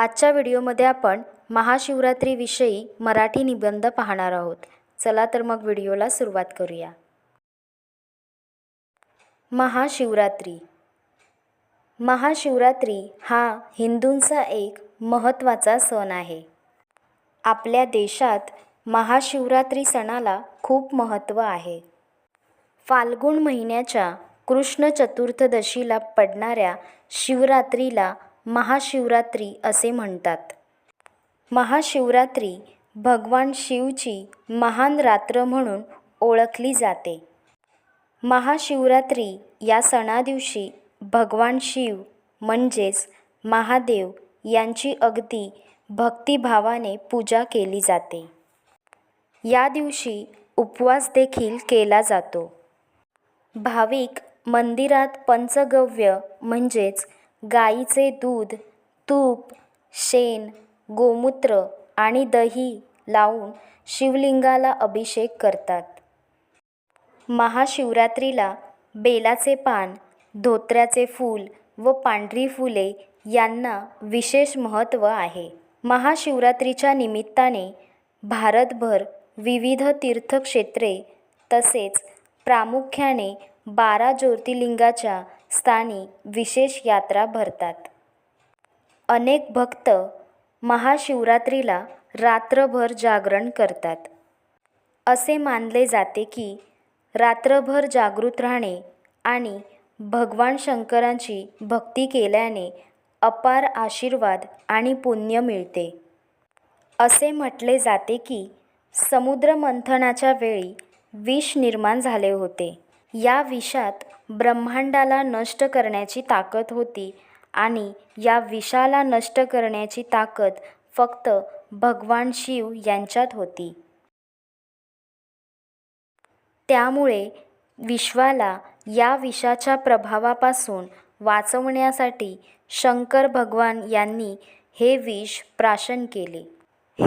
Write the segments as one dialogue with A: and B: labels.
A: आजच्या व्हिडिओमध्ये आपण महाशिवरात्रीविषयी मराठी निबंध पाहणार आहोत. चला तर मग व्हिडिओला सुरुवात करूया. महाशिवरात्री. महाशिवरात्री हा हिंदूंचा एक महत्त्वाचा सण आहे. आपल्या देशात महाशिवरात्री सणाला खूप महत्त्व आहे. फाल्गुन महिन्याच्या कृष्ण चतुर्थदशीला पडणाऱ्या शिवरात्रीला महाशिवरात्री असे म्हणतात. महाशिवरात्री भगवान शिवची महान रात्र म्हणून ओळखली जाते. महाशिवरात्री या सणादिवशी भगवान शिव म्हणजेच महादेव यांची अगदी भक्तिभावाने पूजा केली जाते. या दिवशी उपवास देखील केला जातो. भाविक मंदिरात पंचगव्य म्हणजेच गाईचे दूध तूप शेण गोमूत्र आणि दही लावून शिवलिंगाला अभिषेक करतात. महाशिवरात्रीला बेलाचे पान धोत्र्याचे फूल व पांढरी फुले यांना विशेष महत्त्व आहे. महाशिवरात्रीच्या निमित्ताने भारतभर विविध तीर्थक्षेत्रे तसेच प्रामुख्याने बारा ज्योतिर्लिंगाच्या स्थानी विशेष यात्रा भरतात. अनेक भक्त महाशिवरात्रीला रात्रभर जागरण करतात. असे मानले जाते की रात्रभर जागृत राहणे आणि भगवान शंकरांची भक्ती केल्याने अपार आशीर्वाद आणि पुण्य मिळते. असे म्हटले जाते की समुद्रमंथनाच्या वेळी विष निर्माण झाले होते. या विषात ब्रह्मांडाला नष्ट करण्याची ताकद होती आणि या विषाला नष्ट करण्याची ताकद फक्त भगवान शिव यांच्यात होती. त्यामुळे विश्वाला या विषाच्या प्रभावापासून वाचवण्यासाठी शंकर भगवान यांनी हे विष प्राशन केले.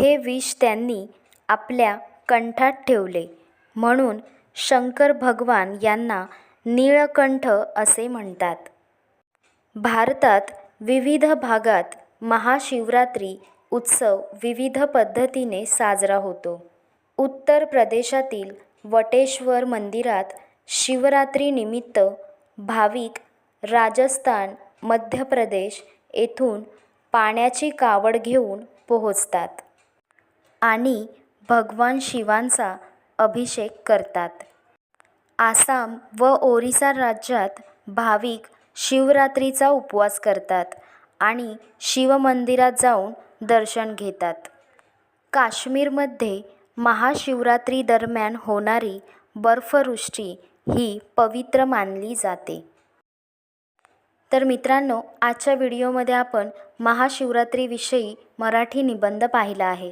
A: हे विष त्यांनी आपल्या कंठात ठेवले. म्हणून शंकर भगवान यांना नीळकंठ असे म्हणतात. भारतात विविध भागात महाशिवरात्री उत्सव विविध पद्धतीने साजरा होतो. उत्तर प्रदेशातील वटेश्वर मंदिरात शिवरात्रीनिमित्त भाविक राजस्थान मध्य प्रदेश येथून पाण्याची कावड घेऊन पोहोचतात. आणि भगवान शिवांचा अभिषेक करतात. आसाम व ओरिसा राज्यात भाविक शिवरात्रीचा उपवास करतात आणि शिवमंदिरात जाऊन दर्शन घेतात. काश्मीरमध्ये महाशिवरात्री दरम्यान होणारी बर्फवृष्टी ही पवित्र मानली जाते. तर मित्रांनो आजच्या व्हिडिओमध्ये आपण महाशिवरात्रीविषयी मराठी निबंध पाहिला आहे.